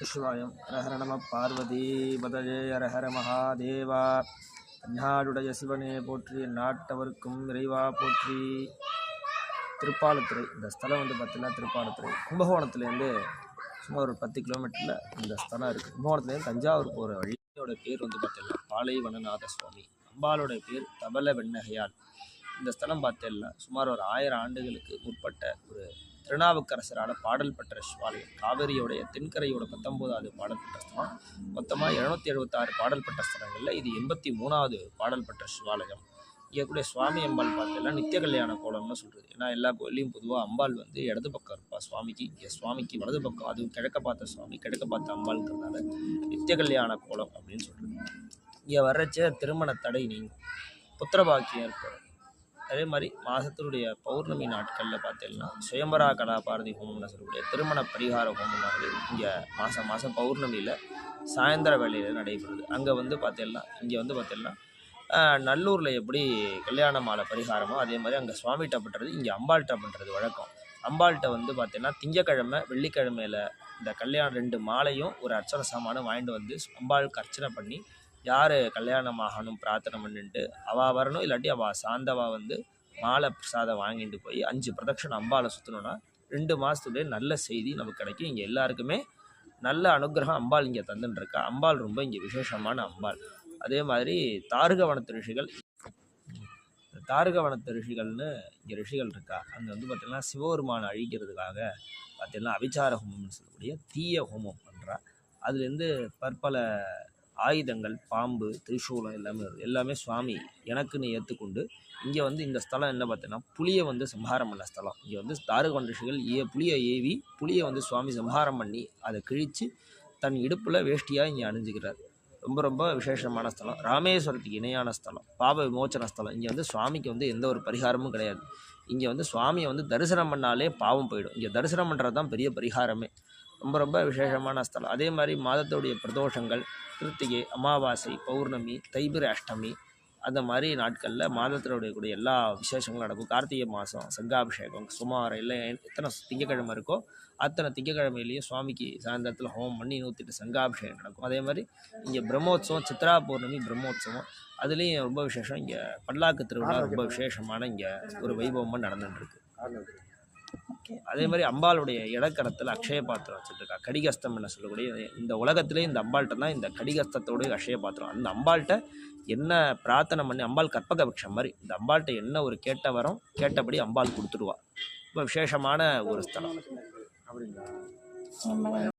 சிவாயம். ஹரஹர நம பார்வதி பதஜே ஹரஹர மகாதேவா. நாடுடைய சிவனே போற்றி நாட்டவருக்கும் இறைவா போற்றி. திருப்பாலத்துறை இந்த ஸ்தலம் வந்து பார்த்தீங்கன்னா திருப்பாலத்துறை. கும்பகோணத்துலேருந்து சுமார் ஒரு பத்து கிலோமீட்டரில் இந்த ஸ்தலம் இருக்குது கும்பகோணத்துலேருந்து தஞ்சாவூர் போகிற வழியோட பேர் வந்து பார்த்தீங்கன்னா பாலைவனநாத சுவாமி. அம்பாலோடைய பேர் தபல வெண்ணகையால் இந்த ஸ்தலம் பார்த்தேன்னா சுமார் ஒரு ஆயிரம் ஆண்டுகளுக்கு முற்பட்ட ஒரு திருநாவுக்கரசரால் பாடல் பெற்ற சிவாலயம் காவேரியோடைய தென்கரையோட பத்தொம்போதாவது பாடல் பெற்ற ஸ்தலம். மொத்தமாக எழுநூற்றி எழுபத்தாறு பாடல் பெற்ற ஸ்தலங்களில் இது எண்பத்தி மூணாவது பாடல் பெற்ற சிவாலயம் இங்கே கூட சுவாமி அம்பாள் பார்த்தீங்கன்னா நித்திய கல்யாண கோலம்னு சொல்கிறது ஏன்னா எல்லா கோயிலையும் பொதுவாக அம்பாள் வந்து இடது பக்கம் இருப்பா சுவாமிக்கு இங்கே சுவாமிக்கு வலது பக்கம் அதுவும் கிழக்க பார்த்த சுவாமி கிழக்க பார்த்த அம்பாளுங்கிறதுனால நித்திய கல்யாண கோலம் அப்படின்னு சொல்கிறது இங்கே வர்றச்ச திருமண தடை நீங்கும். புத்திரபாக்கியம் ஏற்படும். அதே மாதிரி மாதத்தினுடைய பௌர்ணமி நாட்களில் பார்த்தீங்கன்னா சுயம்பரா கலாபாரதி ஹோமம்னு சொல்லக்கூடிய திருமண பரிகார ஹோமமானது இங்கே மாதம் மாதம் பௌர்ணமியில் சாயந்தர வேலையில் நடைபெறுது. அங்கே வந்து பார்த்தீங்கன்னா இங்கே வந்து பார்த்தீங்கன்னா நல்லூரில் எப்படி கல்யாண மாலை பரிகாரமோ அதே மாதிரி அங்கே சுவாமிகிட்ட பண்ணுறது இங்கே அம்பாள்கிட்ட பண்ணுறது வழக்கம். அம்பாள்கிட்ட வந்து பார்த்தீங்கன்னா திங்கக்கிழமை வெள்ளிக்கிழமையில இந்த கல்யாணம் ரெண்டு மாலையும் ஒரு அர்ச்சனை சாமானும் வாங்கிட்டு வந்து அம்பாளுக்கு அர்ச்சனை பண்ணி யார் கல்யாணம் ஆகணும் பிரார்த்தனை பண்ணிட்டு அவள் வரணும் இல்லாட்டி அவள் சாந்தவா வந்து மாலை பிரசாதம் வாங்கிட்டு போய் அஞ்சு பிரதட்சணம் அம்பாலை சுற்றணுன்னா ரெண்டு மாதத்துலேயே நல்ல செய்தி நமக்கு கிடைக்கும். இங்கே எல்லாருக்குமே நல்ல அனுகிரகம் அம்பாள் இங்கே தந்துட்டுருக்கா அம்பாள் ரொம்ப இங்கே விசேஷமான அம்பாள். அதே மாதிரி தாருகவனத்து ரிஷிகள் தாருகவனத்து ரிஷிகள்னு இங்கே ரிஷிகள் இருக்கா. அங்கே வந்து பார்த்திங்கன்னா சிவபெருமானை அழிக்கிறதுக்காக பார்த்திங்கன்னா அபிச்சார ஹோமம்னு சொல்லக்கூடிய தீய ஹோமம் பண்ணுறா அதுலேருந்து பற்பல ஆயுதங்கள் பாம்பு திரிசூலம் எல்லாமே வருது. எல்லாமே சுவாமி எனக்குன்னு ஏற்றுக்கொண்டு இங்கே வந்து இந்த ஸ்தலம் என்ன பார்த்தீங்கன்னா புளியை வந்து சம்ஹாரம் பண்ண ஸ்தலம். இங்கே வந்து தாருகவன் ரிஷிகள் ஏ புளியை ஏவி புளியை வந்து சுவாமி சம்ஹாரம் பண்ணி அதை கிழித்து தன் இடுப்பில் வேஷ்டியாக இங்கே அணிஞ்சுக்கிறார். ரொம்ப ரொம்ப விசேஷமான ஸ்தலம். ராமேஸ்வரத்துக்கு இணையான ஸ்தலம். பாப விமோச்சன ஸ்தலம். இங்கே வந்து சுவாமிக்கு வந்து எந்த ஒரு பரிகாரமும் கிடையாது. இங்கே வந்து சுவாமியை வந்து தரிசனம் பண்ணாலே பாவம் போயிடும். இங்கே தரிசனம் பண்ணுறது தான் பெரிய பரிகாரமே. ரொம்ப ரொம்ப விசேஷமான ஸ்தலம். அதே மாதிரி மாதத்துடைய பிரதோஷங்கள் கிருத்திகை அமாவாசை பௌர்ணமி தைபிர அஷ்டமி அந்த மாதிரி நாட்களில் மாதத்தினுடைய கூடிய எல்லா விசேஷங்களும் நடக்கும். கார்த்திகை மாதம் சங்காபிஷேகம் சுமார் இல்லை எத்தனை திங்கக்கிழமை இருக்கோ அத்தனை திங்கக்கிழமையிலையும் சுவாமிக்கு சாயந்தரத்தில் ஹோமம் பண்ணி நூற்றிட்டு சங்காபிஷேகம் நடக்கும். அதே மாதிரி இங்கே பிரம்மோத்சவம் சித்ரா பௌர்ணமி பிரம்மோத்சவம் அதுலேயும் ரொம்ப விசேஷம். இங்கே பல்லாக்கு திருவிழா ரொம்ப விசேஷமான இங்கே ஒரு வைபவமாக நடந்துட்டுருக்கு. அதே மாதிரி அம்பாளுடைய இடக்கரத்தில் அக்ஷய பாத்திரம் வச்சுருக்கா. கடிகஸ்தம் என்ன சொல்லக்கூடிய இந்த உலகத்திலே இந்த அம்பாள்கிட்ட தான் இந்த கடிகஸ்தத்தோடைய அக்ஷய பாத்திரம். அந்த அம்பாள்கிட்ட என்ன பிரார்த்தனை பண்ணி அம்பாள் கற்பக பட்சம் மாதிரி இந்த அம்பாள்கிட்ட என்ன ஒரு கேட்ட வரம் கேட்டபடி அம்பாள் கொடுத்துடுவா. ரொம்ப விசேஷமான ஒரு ஸ்தலம். ஆமாம்